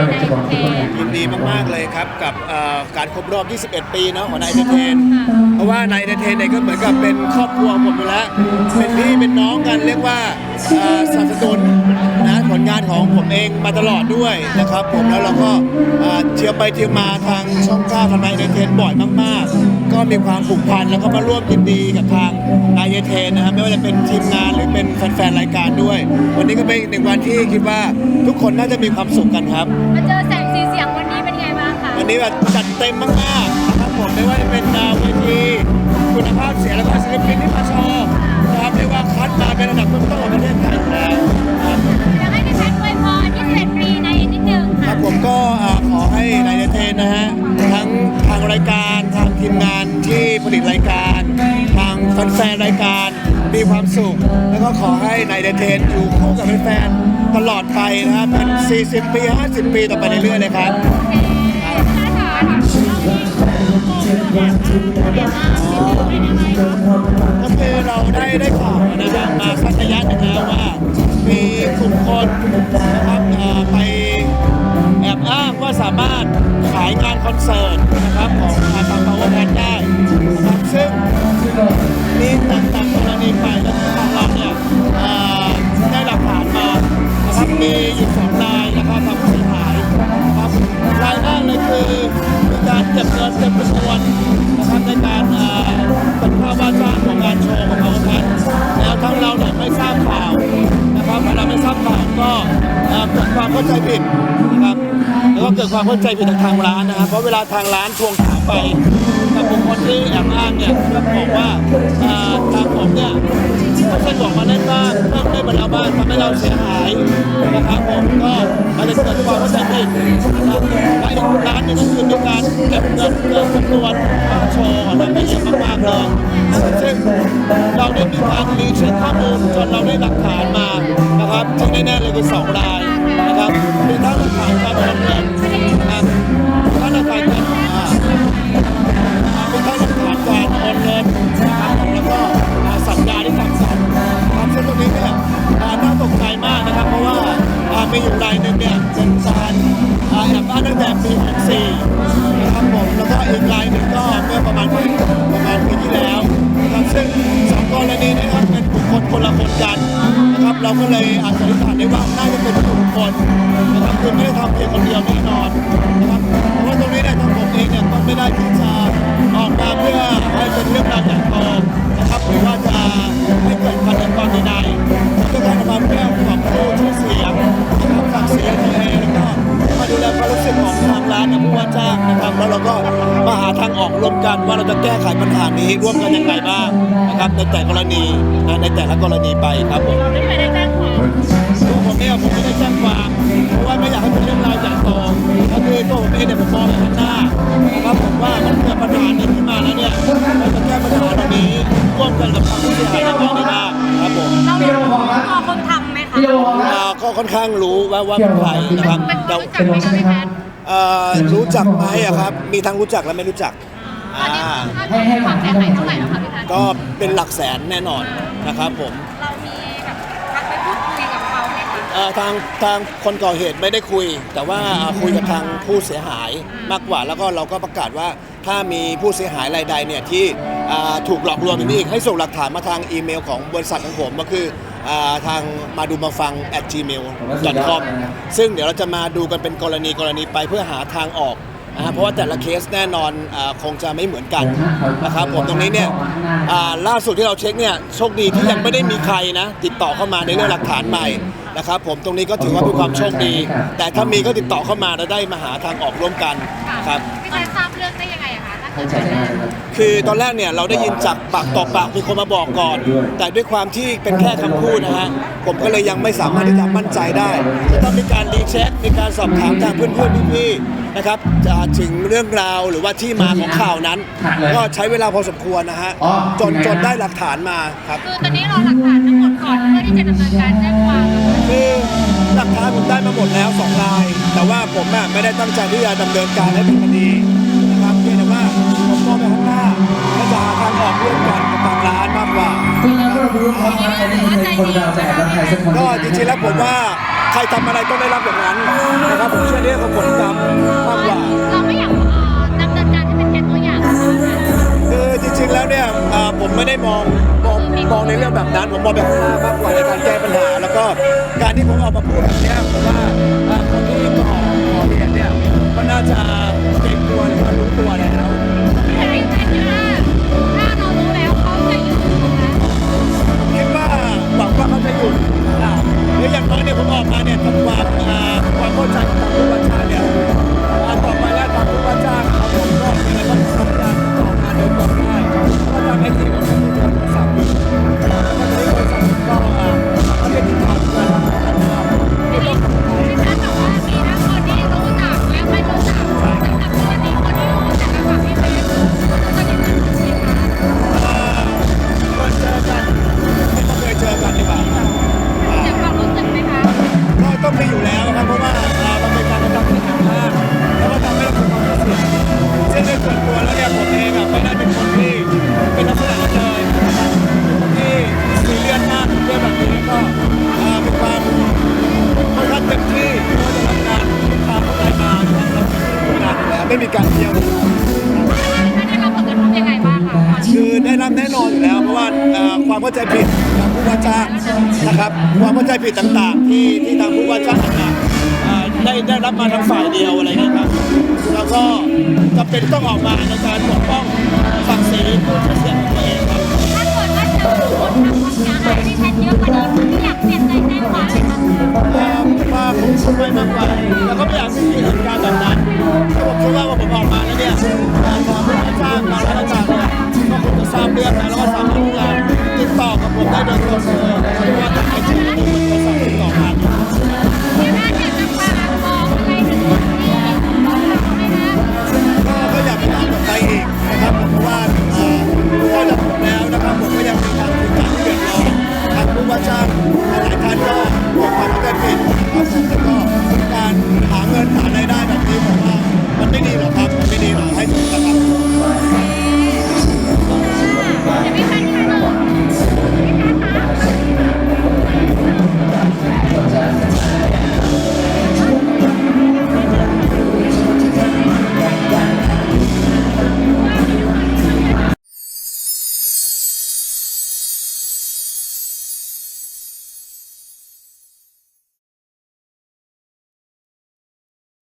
วันนี้ในเทนยินดีมากๆเลยครับกับเอ่อการครบรอบ 21 ปีเนาะของนายเทนเพราะว่านายเทนเนี่ยก็เหมือนกับเป็นครอบครัวผมอยู่แล้ว เป็นพี่เป็นน้องกันเรียกว่าเอ่อสนับสนุนนะผลงานของผมเองมาตลอดด้วยนะครับ ผมแล้วเราก็ เอ่อเที่ยวไปเที่ยวมาทางช่องเก้าทางนายเทนบ่อยมาก ๆ ก็มีความผูกพันแล้วก็มาร่วมยินดีกับทางนายเทนนะครับไม่ว่าจะเป็นทีมงานหรือเป็นแฟนๆรายการด้วย วันนี้ก็เป็นอีกหนึ่งวันที่คิดว่าทุกคนน่าจะมีความสุขกันครับ มาเจอแสงสีเสียงวันนี้เป็นไงบ้างคะวันนี้แบบจัดเต็มมากๆนะครับผมไม่ว่าจะเป็นดาวเวทีคุณภาพเสียงแล้วก็ศิลปินที่มาโชว์นะครับเรียกว่าคัดมาเป็นระดับต้นๆของประเทศไทยอยู่แล้ว ผมก็ขอให้นายเทนนะฮะทั้งทางรายการทางทีมงานที่ผลิตรายการ ทางแฟนรายการมีความสุข แล้วก็ขอให้นายเทนอยู่คู่กับแฟนตลอดไปนะครับเป็น 40 ปี 50 ปีต่อไปเรื่อยๆเลยครับก็คือเราได้ได้ข่าวนะครับมาสักระยะหนึ่งแล้วว่า มีกลุ่มคนนะครับายงานคอนเสิร์ตนะครับของทาง Power Band ได้นะครับซึ่งมีต่างๆกรณีไปแล้วทางเราเนี่ยได้หลักฐานมานะครับมีอยู่สองรายนะครับทางผู้เสียหายนะครับรายแรกเลยคือมีการเก็บเงินเต็มจำนวนนะครับในการเป็นค่าว่าจ้างของงานโชว์ของ Power Band แล้วทั้งเราเนี่ยไม่ทราบข่าวนะครับเราไม่ทราบข่าวก็เกิดความเข้าใจผิดนะครับ แล้วก็เกิดความเข้าใจผิดจากทางร้านนะครับเพราะเวลาทางร้านทวงถามไปกับบุคคลที่แอบอ้างเนี่ยก็บอกว่าทางผมเนี่ยไม่ใช่บอกมาเล่บ้างเพิ่ได้มาแล้วบ้างทำให้เราเสียหายนะครับผมก็อาจจะเกิดความเข้าใจผิดนะครับและอีกร้านหนึงก็คือมีการเก็บเงินเกินจำนวนโชว์นะไม่เยอะมากๆเลยซึ่งเราได้มีการรีเช็คข้อมูลจนเราได้หลักฐานมา นะครับที่แน่ๆเลยคือสองรายนะครับมีทั้งหลักฐานการโอนเงินนะครับทั้งหลักฐานการอ่าเป็นข้าราชการการโอนเงินนะครับแล้วก็สัญญาที่ทำสัญครับซึ่งตรงนี้เนี่ยน่าตกใจมากนะครับ เพราะว่ามีอยู่รายหนึ่งเนี่ยเป็นการแอบอ้างตั้งแต่ปี64นะครับผมแล้วก็อีกรายหนึ่งก็เมื่อประมาณปีประมาณปีที่แล้วนะครับซึ่งสองกรณีนะครับเป็น คนคนละคนกันนะครับ เราก็เลยอาจจะสันนิษฐานได้ว่าน่าจะเป็นกลุ่มคนนะครับคือไม่ได้ทำเพียงคนเดียวแน่นอนนะครับเพราะว่าตรงนี้เนี่ยทางผมเองเนี่ยก็ไม่ได้ที่จะออกมาเพื่อให้เป็นเรื่อง กร่วมกันว่าเราจะแก้ไขปัญหานี้ร่วมกันยังไงบ้างนะครับในแต่กรณีนะในแต่ละกรณีไปครับผมไม่เคยได้แจ้งความตัวผมเนี่ยผมไม่ได้แจ้งความเพราะว่าไม่อยากให้เป็นเรื่องราวใหญ่โตก็คือตัวผมเองเนี่ยผมมองไปข้างหน้านะครับผมว่ามันเกิดปัญหานี้ขึ้นมาแล้วเนี่ยเราจะแก้ปัญหาตรงนี้ร่วมกันกับทางผู้เสียหายยังไงได้บ้างครับผมเรารู้ตัวคนทำไหมคะอ่าก็ค่อนข้างรู้ว่าว่าเป็นใครนะครับเป็นแต่รู้จักไหมคะพี่แพทย์เอ่อรู้จักไหมอะครับ มีทั้งรู้จักและไม่รู้จัก ตอนนี้อ่าค่าความเสียหายเท่าไหร่แล้วคะพี่แพทย์ก็เป็นหลักแสนแน่นอนนะครับผมเรามีแบบทักไปพูดคุยกับเขาไหมคะเอ่อทางทางคนก่อเหตุไม่ได้คุย แต่ว่าคุยกับทางผู้เสียหายมากกว่า แล้วก็เราก็ประกาศว่าถ้ามีผู้เสียหายรายใดเนี่ยที่อ่าถูกหลอกลวงอย่างนี้อีกให้ส่งหลักฐานมาทางอีเมลของบริษัทของผมก็คืออาทางมาดูมาฟัง at gmail com ซึ่งเดี๋ยวเราจะมาดูกันเป็นกรณีกรณีไปเพื่อหาทางออก นะฮะเพราะว่าแต่ละเคสแน่นอนอาคงจะไม่เหมือนกันนะครับผมตรงนี้เนี่ยอ่าล่าสุดที่เราเช็คเนี่ยโชคดีที่ยังไม่ได้มีใครนะติดต่อเข้ามาในเรื่องหลักฐานใหม่นะครับผมตรงนี้ก็ถือว่าเป็นความโชคดี แต่ถ้ามีก็ติดต่อเข้ามาแล้วได้มาหาทางออกร่วมกันครับ พี่แพทย์ทราบเรื่องได้ยังไง อะคะถ้าเกิดใช่ใช่ใช่คือตอนแรกเนี่ยเราได้ยินจากปากต่อปากมีคนมาบอกก่อน แต่ด้วยความที่เป็นแค่คำพูดนะฮะผมก็เลยยังไม่สามารถที่จะมั่นใจได้จะต้องมีการรีเช็คมีการสอบถามทางเพื่อนๆพี่ๆนะครับจะถึงเรื่องราวหรือว่าที่มาของข่าวนั้น ก็ใช้เวลาพอสมควรนะฮะจนจนได้หลักฐานมาครับ คือตอนนี้เราหลักฐานทั้งหมดก่อนเพื่อที่จะดำเนินการแจ้งความคือหลักฐานผมได้มาหมดแล้วสองราย แต่ว่าผมน่ะไม่ได้ตั้งใจที่จะดำเนินการให้เป็นคดี ผมมองไปข้างหน้าและจะหาทางออกร่วมกันกับทางร้านมากกว่า ปีนี้ก็รู้ความรักอันนี้เป็นคนเราแต่ละใครสักคนก็จริงๆแล้วผมว่าใครทำอะไรต้องได้รับอย่างนั้นนะครับผมเชื่อเรื่องของผลกรรมมากกว่า เราไม่อยากเำเนินการให้เป็นตัวอย่างนะคือจริงๆแล้วเนี่ยผมไม่ได้มองมองมองในเรื่องแบบนั้น ผมมองแบบข้าหน้ามากกว่าในการแก้ปัญหา แล้วก็การที่ผมออกมาพูดแบบเนี้ยผมว่าคนที่ก่อก่อเหตุเนี่ยก็น่าจะเก็บตัวหรือว่ารู้ตัวและ อย่างน้อยเนี่ยผมออกมาเนี่ยทำความความเข้าใจกับ ไม่อยู่แล้วครับเพราะว่าเราเป็นการกระทำที่หนักางแล้วก็ทำให้เราเกิดความเสียเช่นในส่วนตัวแล้วเนี่ยผมเองแบบไม่ได้เป็นคนที่เป็นลักษณะเลยที่ซีเรีอสมากเรื่องแบบนี้ก็มีความค่อนข้างเต็มที่เพราะจะทำงานตามรายการนะครับเลาไม่มีการเที่ยวคือได้รับแน่นอนอยู่แล้วเพราะว่าความเข้าใจผิด ว่าจ้างนะครับความเข้าใจผิดต่างๆ ที่ที่ทางผู้ว่าจ้างต่างๆเอ่อได้ได้รับมาทางฝ่ายเดียวอะไรเงี้ยครับแล้วก็จำเป็นต้องออกมาในการปกป้องศักดิ์ศรีผู้ชื่อเสียงของตัวเองครับถ้าเกิดว่าเจอคนทำความเสียหายที่แทนเยอะกว่านี้คุณอยากเปลี่ยนใจแจ้งความไหมคะเอ่อว่าผมคงไม่มากกว่าแต่ก็ไม่อยากให้มีเหตุการณ์แบบนั้นถ้าผมคิดว่าว่าผมออกมาแล้วเนี่ยทางผู้ว่าจ้างทางราชการเนี่ย ก็คงจะทราบเรื่องนะแล้วก็สามารถที่จะติดต่อกับผมได้โดยตรงเลยไม่ว่าจะไอที